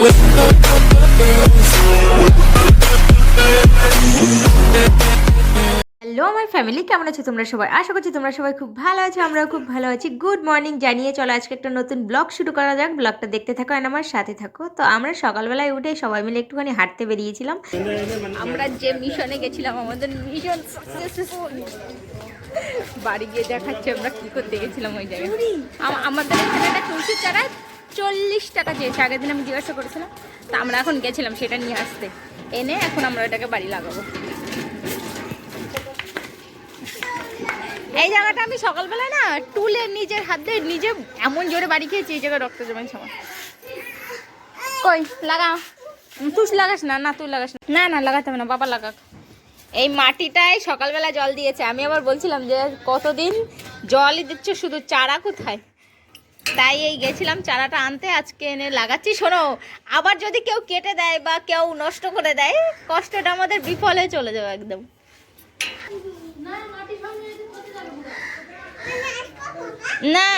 Hello আমার family কেমন আছো তোমরা সবাই? আশা করছি তোমরা সবাই খুব ভালো আছো, আমরাও খুব ভালো আছি। গুড মর্নিং জানিয়ে চলো আজকে একটা নতুন ব্লগ শুরু করা যাক। ব্লগটা দেখতে থাকো আর আমার সাথে থাকো। তো আমরা সকালবেলায় উঠে সবাই মিলে একটুখানি হাঁটতে বেরিয়েছিলাম। আমরা যে মিশনে গেছিলাম, আমাদের মিশন বাড়ি গিয়ে দেখাচ্ছি আমরা কি করতে গেছিলাম ওই জায়গায়। আমাদের এখানে একটা তুলসী চারা চল্লিশ টাকা চেয়েছে, আগের দিন আমি জিজ্ঞাসা করেছিলাম, তা আমরা এখন গেছিলাম সেটা নিয়ে আসতে। এনে এখন আমরা ওটাকে বাড়ি লাগাবো। এই জায়গাটা আমি সকালবেলায় না টুলে নিজের হাত দিয়ে নিজে এমন জোরে বাড়ি খেয়েছি, এই জায়গায় রক্ত জমাইছে সময় কই লাগা তুই লাগাস না না তুই লাগাস না। না না, লাগাতে হবে না, বাবা লাগাক। এই মাটিটাই সকালবেলা জল দিয়েছে। আমি আবার বলছিলাম যে কতদিন জলই দিচ্ছ, শুধু চারা কোথায়? তাই এই গেছিলাম চারাটা আনতে আজকে এনে লাগাচ্ছি। শোনো আবার যদি কেউ কেটে দেয় বা কেউ নষ্ট করে দেয় কষ্টটা আমাদের বিফলে চলে যাবে একদম। না।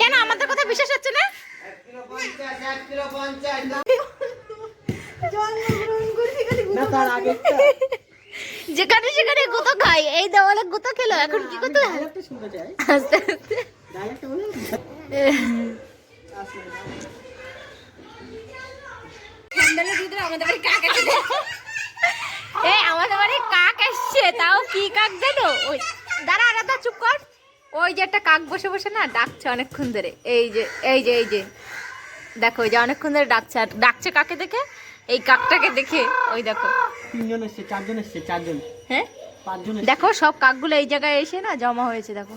কেন আমাদের কথা বিশ্বাস হচ্ছে না? যেখানে সেখানে গুতো খাই এই দেওয়ালে গুতো খেলো এখন কি করতে আস্তে আস্তে। আমাদের বাড়ি কাক এসেছে এই আমাদের বাড়ি কাক এসছে তাও কি কাক জানো? ওই দাঁড়া চুপ কর। ওই যে একটা কাক বসে বসে না ডাকছে অনেকক্ষণ ধরে। এই যে এই যে এই যে। দেখো ওই যে অনেকক্ষণ ধরে ডাকছে আর ডাকছে কাকে দেখে? এই কাকটাকে দেখে। ওই দেখো। তিনজন এসছে চারজন এসছে চারজন। হ্যাঁ? দেখো সব কাকগুলো এই জায়গায় এসে না জমা হয়েছে দেখো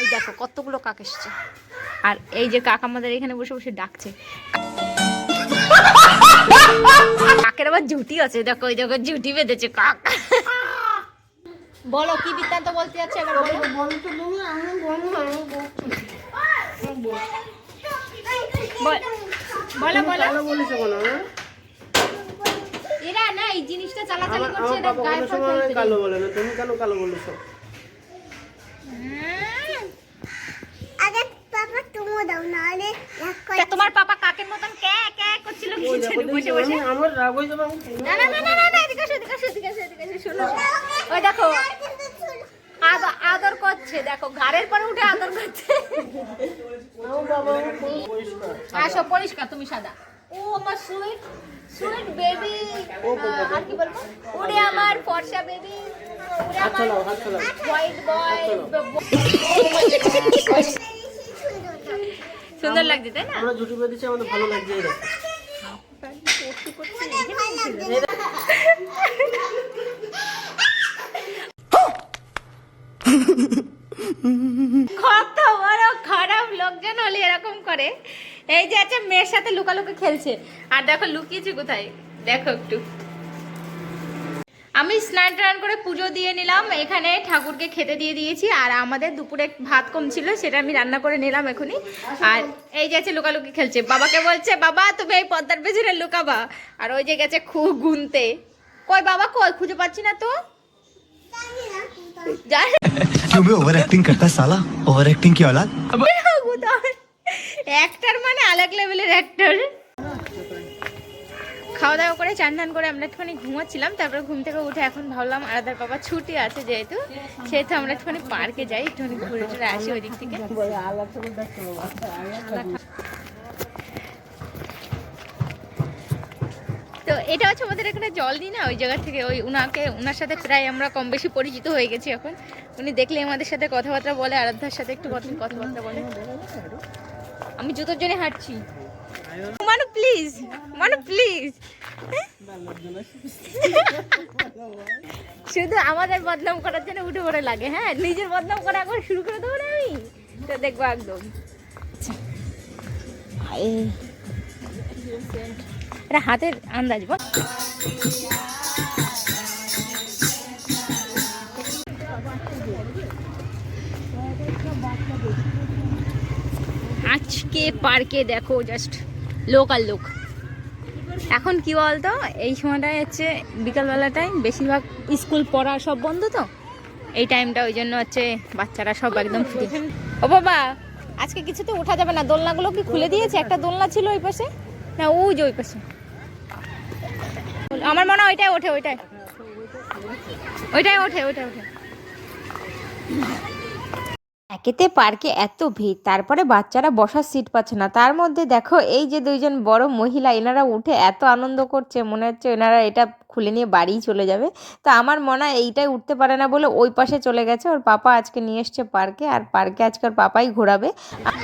এই দেখো কতগুলো কাক এসছে। আর এই যে কাক আমাদের এখানে বসে বসে ডাকছে। কাকের আবার জুটি আছে দেখো ওই দেখো জুটি বেঁধেছে কাক। বলো কি বৃত্তান্ত বলতে যাচ্ছে এবার বলো। বল- বলো বলো। বলেছ কেন? এরা না এই জিনিসটা চালাচালি করছে এটা গায়ে কালো বলে না তুমি কেন কালো বলেছ আগে পাপা তুমি দাও নাহলে তোমার পাপা কাকের মতন ক্যা ক্যা করছিল বসে বসে আমার রাগ হয়ে যাবে না না না না না, না এদিকে আসো এদিকে আসো এদিকে আসো এদিকে আসো শোনো ওই দেখো কিন্তু আদর করছে দেখো ঘাড়ের পরে উঠে আদর করছে আসো পরিষ্কার তুমি সাদা ও আমার সুইট সুইট বেবি আর কি বলব ওরে আমার ফর্সা বেবি ওরে আমার হোয়াইট বয় সুন্দর লাগছে তাই না? আমরা জুটি বেঁধেছি আমাদের ভালো লাগছে এই কত বড় খারাপ লোকজন হলে এরকম করে। এই যে আছে মেয়ের সাথে লুকালুকি খেলছে। আর দেখো লুকিয়েছে কোথায়? দেখো একটু। আমি স্নান টান করে পুজো দিয়ে নিলাম। এখানে ঠাকুরকে খেতে দিয়ে দিয়েছি আর আমাদের দুপুরে ভাত কম ছিল সেটা আমি রান্না করে নিলাম এখনই। আর এই গেছে লুকালুকি খেলছে। বাবাকে বলছে বাবা তুমি এই পদ্মার পেছনে লুকাবা। আর ওই যে গেছে খুব গুনতে। কই বাবা কই? খুঁজে পাচ্ছি না তো। একটার সালা মানে আলাদা লেভেলের একটার খাওয়া দাওয়া করে, চান টান করে আমরা একটুখানি ঘুমাচ্ছিলাম, তারপরে ঘুম থেকে উঠে এখন ভাবলাম আলাদার বাবা ছুটি আছে যেহেতু, সেহেতু আমরা একটুখানি পার্কে যাই, একটুখানি ঘুরে টুরে আসি ওই দিক থেকে। তো এটা হচ্ছে আমাদের এখানে জল দিই না, ওই জায়গা থেকে ওই উনাকে, উনার সাথে প্রায় আমরা কম বেশি পরিচিত হয়ে গেছি এখন। উনি দেখলে আমাদের সাথে কথাবার্তা বলে আরাধ্যার সাথে একটু কথা কথাবার্তা বলে। আমি জুতোর জন্য হাঁটছি। মানু প্লিজ মানু প্লিজ শুধু আমাদের বদনাম করার জন্য উঠে পড়ে লাগে হ্যাঁ? নিজের বদনাম করা একবার শুরু করে দেবো না আমি? তো দেখব একদম। এটা হাতের আন্দাজ, বল। আজকে পার্কে দেখো জাস্ট লোক আর লোক এখন কি বলতো? এই সময়টায় হচ্ছে বিকালবেলাটায় বেশিরভাগ স্কুল পড়া সব বন্ধ তো। এই টাইমটা ওই জন্য হচ্ছে বাচ্চারা সব একদম ফ্রি ও বাবা, আজকে কিছুতে ওঠা যাবে না। দোলনাগুলো কি খুলে দিয়েছে? একটা দোলনা ছিল ওই পাশে? না ওই যে ওই পাশে। আমার মনে হয় ওইটাই ওঠে, ওইটাই। ওইটাই ওঠে ওইটাই ওঠে। একেতে পার্কে এত ভিড় তারপরে বাচ্চারা বসার সিট পাচ্ছে না। তার মধ্যে দেখো এই যে দুইজন বড় মহিলা এনারা উঠে এত আনন্দ করছে মনে হচ্ছে এনারা এটা খুলে নিয়ে বাড়িই চলে যাবে। তো আমার মনে হয় এইটাই উঠতে পারে না বলে ওই পাশে চলে গেছে। ওর পাপা আজকে নিয়ে এসছে পার্কে আর পার্কে আজকে ওর পাপাই ঘোরাবে।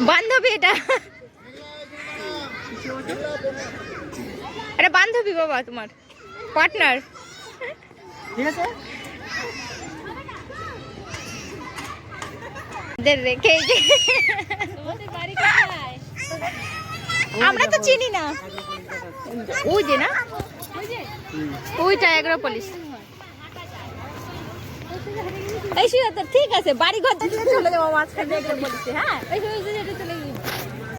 বান্ধবী এটা। এটা বান্ধবী বাবা তোমার পার্টনার ঠিক আছে? রেখে আমরা তো চিনি না। ওই যে না? ওইটা এগ্রোপলিস এই সুজাতা ঠিক আছে বাড়ি ঘর চলে যাব। মাঝখানে হ্যাঁ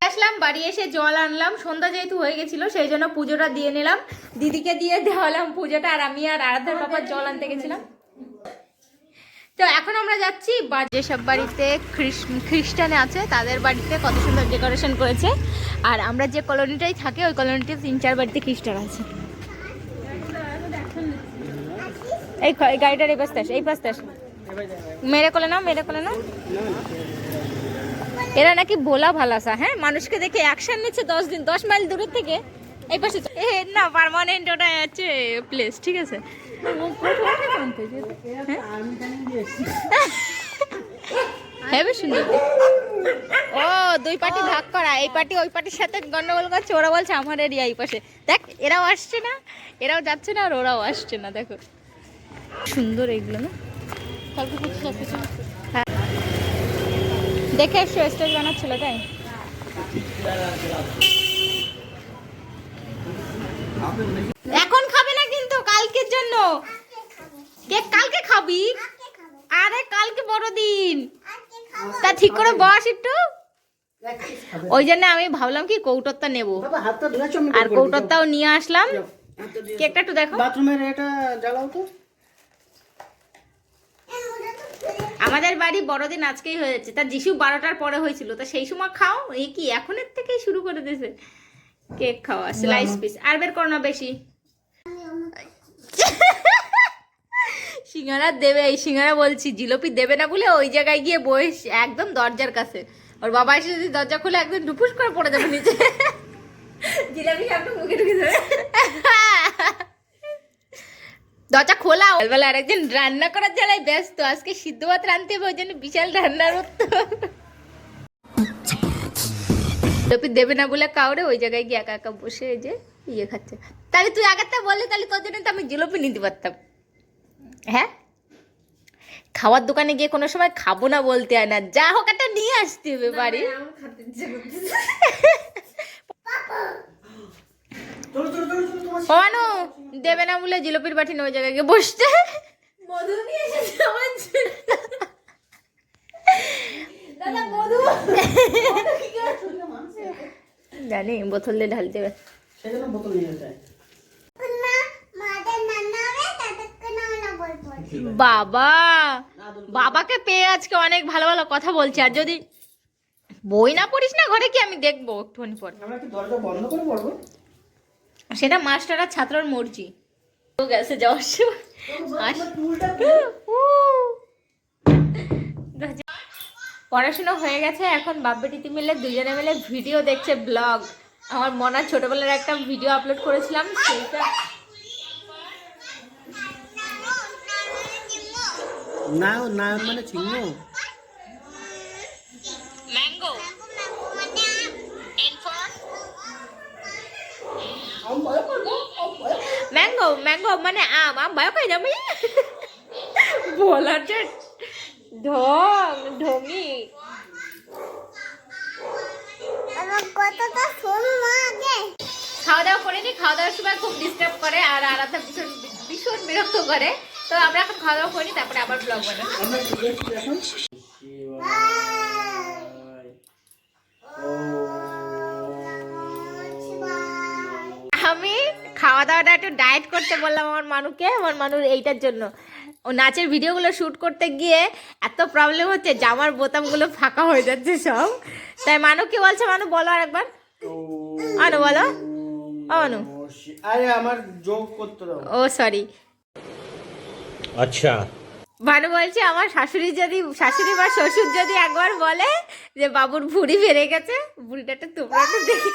আসলাম, বাড়ি এসে জল আনলাম। সন্ধ্যা যেহেতু হয়ে গেছিল, সেই জন্য পুজোটা দিয়ে নিলাম। দিদিকে দিয়ে দেওয়ালাম পুজোটা, আর আমি আর আরাধার বাবার জল আনতে গেছিলাম। তো এখন আমরা যাচ্ছি বা যেসব বাড়িতে খ্রিস- খ্রিস্টানে আছে, তাদের বাড়িতে কত সুন্দর ডেকোরেশন করেছে। আর আমরা যে কলোনিটাই থাকে, ওই কলোনিতে তিন চার বাড়িতে খ্রিস্টান আছে। এই গাড়িটার এই পাশে এই পাশে। মেরে কোলে নাও, মেরে কোলে নাও। এরা নাকি বোলা ভালাসা হ্যাঁ? মানুষকে দেখে অ্যাকশন নিচ্ছে দশ দিন, দশ মাইল দূরের থেকে। এই পাশে না পারমানেন্ট ওটা আছে প্লেস ঠিক আছে? হেবি সুন্দর। ও, দুই পার্টি ভাগ করা। এই পার্টি ওই পার্টির সাথে গন্ডগোল করছে, ওরা বলছে আমার এরিয়া এই পাশে। দেখ, এরাও আসছে না, এরাও যাচ্ছে না, আর ওরাও আসছে না, দেখো। সুন্দর এগুলো, না? হ্যাঁ। দেখে এসছো স্টেজ বানাচ্ছিল, তাই? এখন খাবে না কিন্তু কালকের জন্য কেক কালকে খাবি? আরে কালকে বড়দিন। তা ঠিক করে বস একটু। ওই জন্য আমি ভাবলাম কি কৌটরটা নেব। বাবা হাতটা ধুয়েছো আমি আর কৌটরটাও নিয়ে আসলাম। কেকটা একটু দেখো। বাথরুমের এটা জ্বালাও তো। আমাদের বাড়ি বড়দিন আজকেই হয়েছে। তা যিশু বারোটার পরে হয়েছিল। তা সেই সময় খাও। এই কি এখনের থেকেই শুরু করে দিয়েছে। কেক খাওয়া স্লাইস পিস আর বের করো না বেশি। সিঙ্গারা দেবে এই সিঙ্গারা বলছি জিলোপি দেবে না বলে ওই জায়গায় গিয়ে বসে একদম দরজার কাছে। ওর বাবা এসে যদি দরজা খুলে একদম ডুপুস করে পড়ে যাবে নিচে। জিলাপি একদম মুখে ঢুকে দেবে দরজা খোলা। বেলা আরেকজন রান্না করার জ্বালায় ব্যস্ত। আজকে সিদ্ধ ভাত রাঁধতে হবে ওই জন্য বিশাল রান্নার জিলাপি দেবে না বলে কাউরে ওই জায়গায় গিয়ে একা একা বসে এই যে ইয়ে খাচ্ছে। তাহলে তুই আগেরটা বললে তাহলে তোর জন্য তো আমি জিলাপি নিতে পারতাম। হ্যাঁ? খাওয়ার দোকানে গিয়ে কোনো সময় খাব না বলতে হয় না। যা হোক একটা নিয়ে আসতে হবে বাড়ি। অনু দেবে না বলে জিলাপির বাটি নিয়ে ওই জায়গায় গিয়ে বসতে। জানি বোতল দিয়ে ঢালতে হবে সেজন্য বোতল নিয়ে যায় না মাদের নানা হবে তাদেরকে না না বলব বাবা বাবাকে পেয়ে আজকে অনেক ভালো ভালো কথা বলছে। আর যদি বই না পড়িস না ঘরে কি আমি দেখব একটুখানি পর? সেটা মাস্টার আর ছাত্রর মর্জি। ও গেছে যাওয়ার সময়। পড়াশোনা হয়ে গেছে এখন বাপ্পেটিতে মিলে দুজনে মিলে ভিডিও দেখছে ব্লগ। আমার মনে ছোটবেলার একটা ভিডিও আপলোড করেছিলাম সেইটা নায়ন নায়ন মানে চিহ্ন? ম্যাঙ্গো ম্যাঙ্গো ম্যাঙ্গো মানে আম আম ভয় পাই না বলার যে ঢং ঢঙি। আমার কথাটা শোন মা আগে। খাওয়া দাওয়া করিনি খাওয়া দাওয়ার সময় খুব ডিস্টার্ব করে আর আলাদা ভীষণ ভীষণ বিরক্ত করে। তো আমরা এখন খাওয়া দাওয়া করি তারপরে আবার ব্লগ বানাবো। আমি খাওয়া দাওয়াটা একটু ডায়েট করতে বললাম আমার মানুকে আমার মানুর এইটার জন্য। ও নাচের ভিডিওগুলো শ্যুট করতে গিয়ে এত প্রবলেম হচ্ছে জামার বোতামগুলো ফাঁকা হয়ে যাচ্ছে সব। তাই মানু কি বলছে মানু বলো আর একবার আনু বলো অনু আরে আমার যোগ করতে দাও। ও সরি আচ্ছা। ভানু বলছে, আমার শাশুড়ি যদি, শাশুড়ি বা শ্বশুর যদি একবার বলে যে বাবুর ভুড়ি বেড়ে গেছে, ভুড়িটা একটা তোমরা দেখে